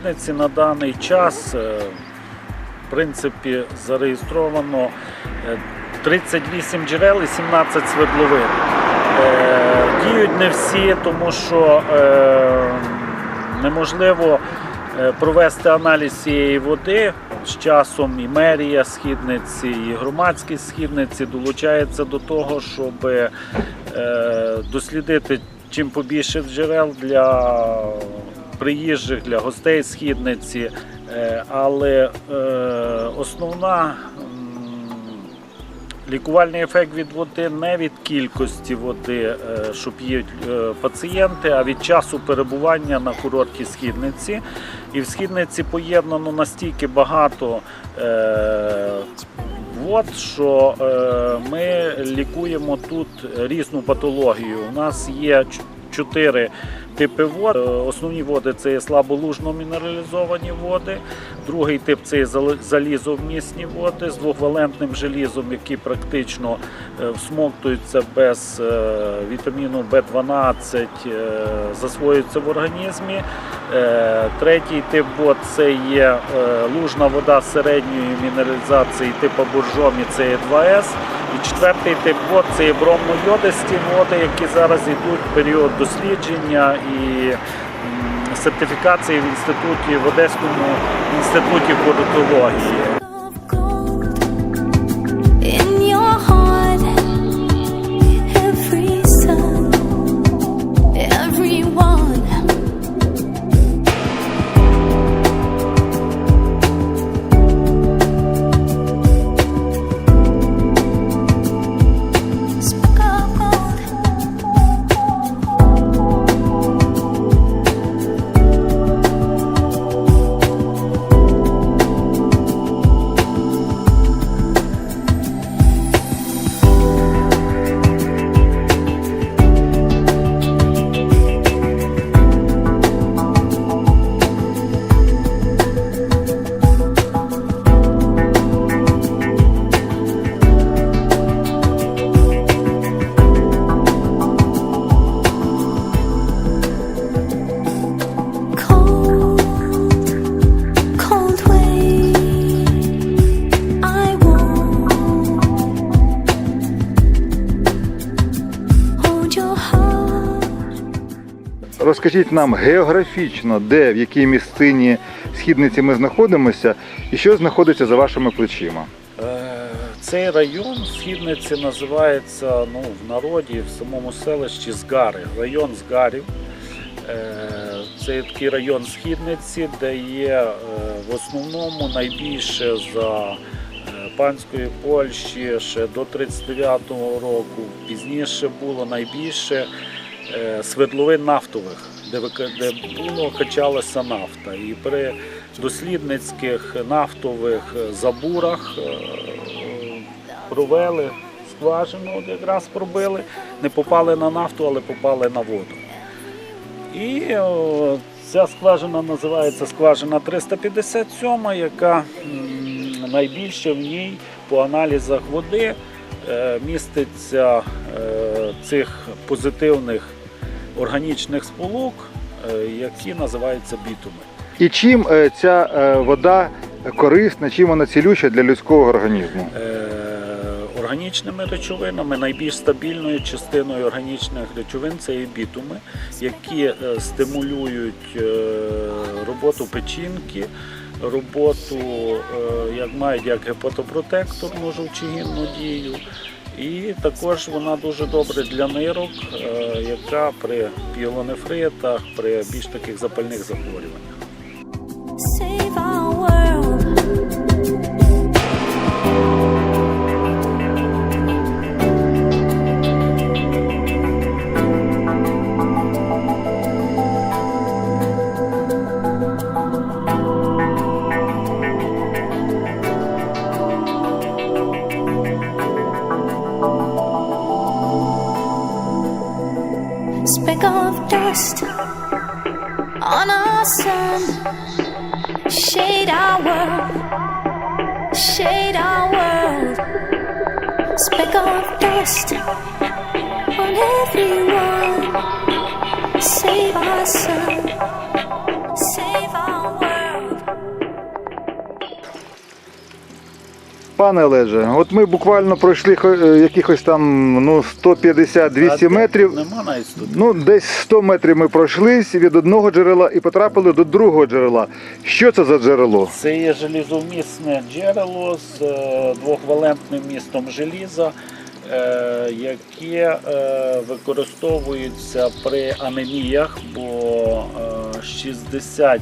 східниці на даний час е, в принципі зареєстровано е, 38 джерел і 17 свердловин. Е, Діють не всі, тому що е, неможливо е, провести аналіз цієї води. З часом і мерія східниці, і громадськість східниці долучається до того, щоб е, дослідити чим побільше джерел для приїжджих, для гостей східниці. Е, Але е, основна лікувальний ефект від води не від кількості води, е, що п'ють пацієнти, а від часу перебування на курорті східниці. І в східниці поєднано настільки багато вод, що ми лікуємо тут різну патологію. У нас є чотири типи вод. Основні води це слаболужно мінералізовані води. Другий тип це залізовмісні води з двохвалентним желізом, які практично е, всмоктуються без е, вітаміну В12, е, засвоюються в організмі. Третій тип вод це є лужна вода середньої мінералізації типу буржомі, це є 2С. І четвертий тип вод це є бромно-йодисті води, які зараз йдуть в період дослідження і сертифікації в інституті в Одеському інституті портології. Розкажіть нам географічно, де, в якій місцині східниці ми знаходимося, і що знаходиться за вашими плечима. Е, Цей район східниці називається ну, в народі, в самому селищі Згари, район Згарів. Е, Це такий район східниці, де є е, в основному найбільше за панської Польщі ще до 39-го року. Пізніше було найбільше свердловин нафтових, де, було качалася нафта. І при дослідницьких нафтових е, забурах е, провели скважину, якраз пробили, не попали на нафту, але попали на воду. І ця скважина називається скважина 357, яка найбільше в ній по аналізах води е, міститься е, цих позитивних органічних сполук, е, які називаються бітуми. І чим е, ця е, вода корисна, чим вона цілюща для людського організму? Органічними речовинами найбільш стабільною частиною органічних речовин це є бітуми, які стимулюють роботу печінки, роботу, як мають як гепатопротекторну жовчогінну дію. І також вона дуже добре для нирок, е, яка при піелонефритах, при більш таких запальних захворюваннях. Speck of dust on our sun. Shade our world, shade our world. Speck of dust on everyone. Save our sun, Пане Олеже, от ми буквально пройшли е, якихось там ну, 150-200 метрів. Нема навіть тут. Ну, десь 100 метрів ми пройшлись від одного джерела і потрапили до другого джерела. Що це за джерело? Це є желізовмісне джерело з е, двохвалентним містом желіза, е, яке використовується при анеміях, бо е, 60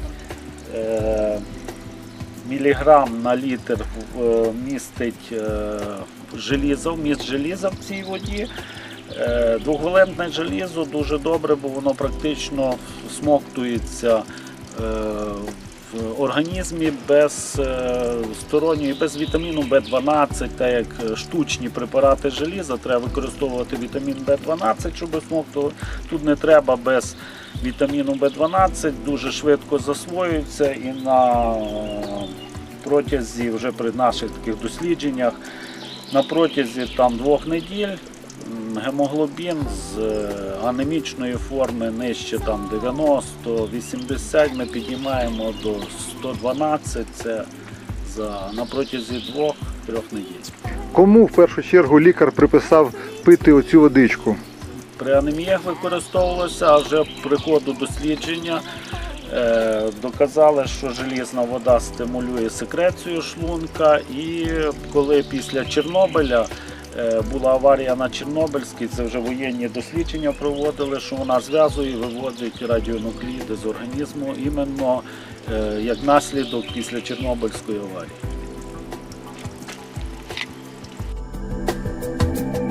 е, міліграм на літр е, містить е, желізо, міст желіза в цій воді. Е, желізо дуже добре, бо воно практично смоктується е, в організмі без е, сторонньої, без вітаміну В12, так як е, штучні препарати желіза, треба використовувати вітамін В12, щоб смоктувати. Тут не треба без вітаміну В12, дуже швидко засвоюється і на е, протязі вже при наших таких дослідженнях на протязі там двох неділь гемоглобін з е, анемічної форми нижче там 90-80 ми піднімаємо до 112, це за, на протязі двох-трьох неділь. Кому в першу чергу лікар приписав пити оцю водичку? При анеміях використовувалося, а вже при ходу дослідження е, доказали, що желізна вода стимулює секрецію шлунка. І коли після Чорнобиля була аварія на Чорнобильській, це вже воєнні дослідження проводили, що вона зв'язує виводить радіонукліди з організму іменно е, як наслідок після Чорнобильської аварії.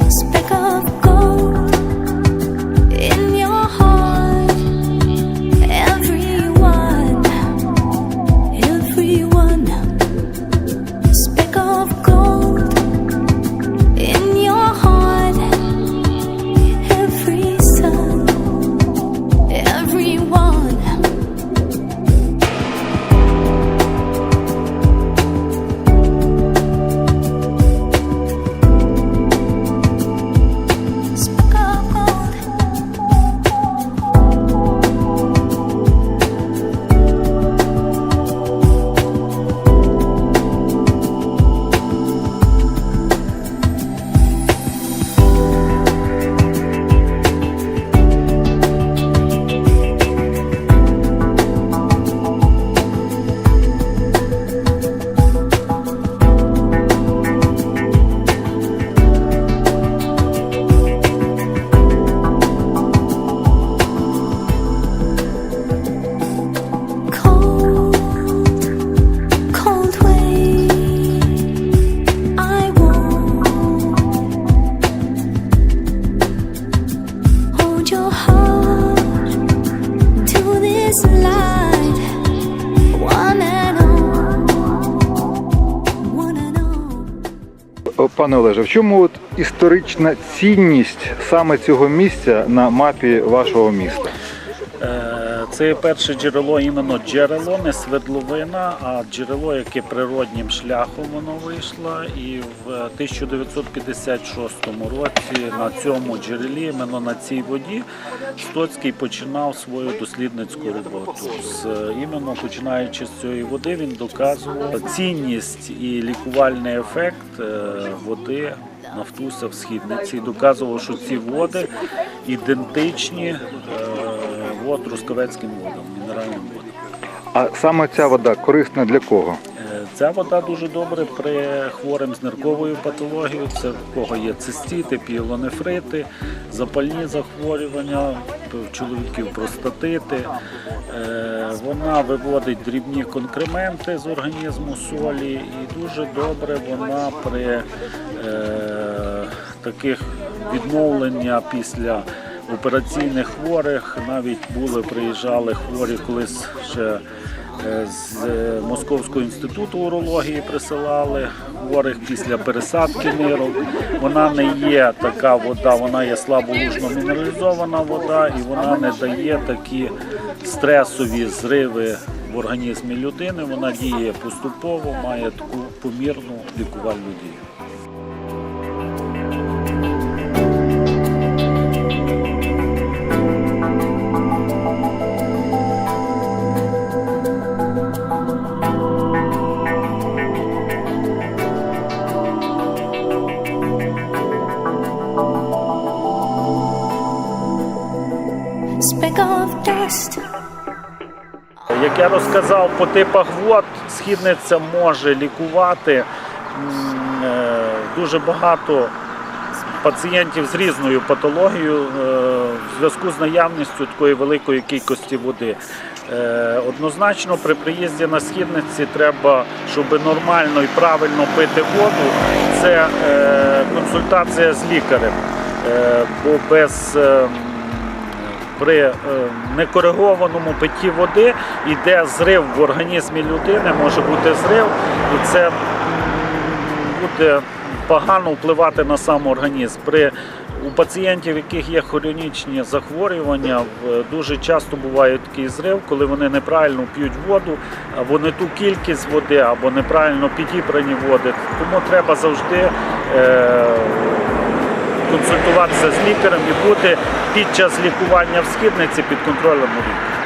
Speak of Пане Олеже, в чому от історична цінність саме цього місця на мапі вашого міста? Це перше джерело, іменно джерело, не свердловина, а джерело, яке природнім шляхом воно вийшло. І в 1956 році на цьому джерелі, іменно на цій воді, Стоцький починав свою дослідницьку роботу. З, іменно починаючи з цієї води, він доказував цінність і лікувальний ефект е, води Нафтуся в східниці. Доказував, що ці води ідентичні е, вод трускавецьким водам, мінеральним водам. А саме ця вода корисна для кого? Е, Ця вода дуже добре при хворим з нирковою патологією. Це в кого є цистити, піелонефрити, запальні захворювання, чоловіків простатити. Е, Вона виводить дрібні конкременти з організму солі і дуже добре вона при е, таких відновлення після операційних хворих. Навіть були, приїжджали хворі колись ще е, з е, Московського інституту урології присилали хворих після пересадки нирок. Вона не є така вода, вона є слаболужно мінералізована вода і вона не дає такі стресові зриви в організмі людини. Вона діє поступово, має таку помірну лікувальну дію. Я розказав по типах вод, східниця може лікувати е, дуже багато пацієнтів з різною патологією е, в зв'язку з наявністю такої великої кількості води. Е, Однозначно при приїзді на східниці треба, щоб нормально і правильно пити воду, це консультація з лікарем. Бо без е, при е, некоригованому питті води йде зрив в організмі людини, може бути зрив, і це буде погано впливати на сам організм. При у пацієнтів, у яких є хронічні захворювання, дуже часто буває такий зрив, коли вони неправильно п'ють воду, або не ту кількість води, або неправильно підібрані води. Тому треба завжди е, консультуватися з лікарем і бути під час лікування в східниці під контролем лікаря.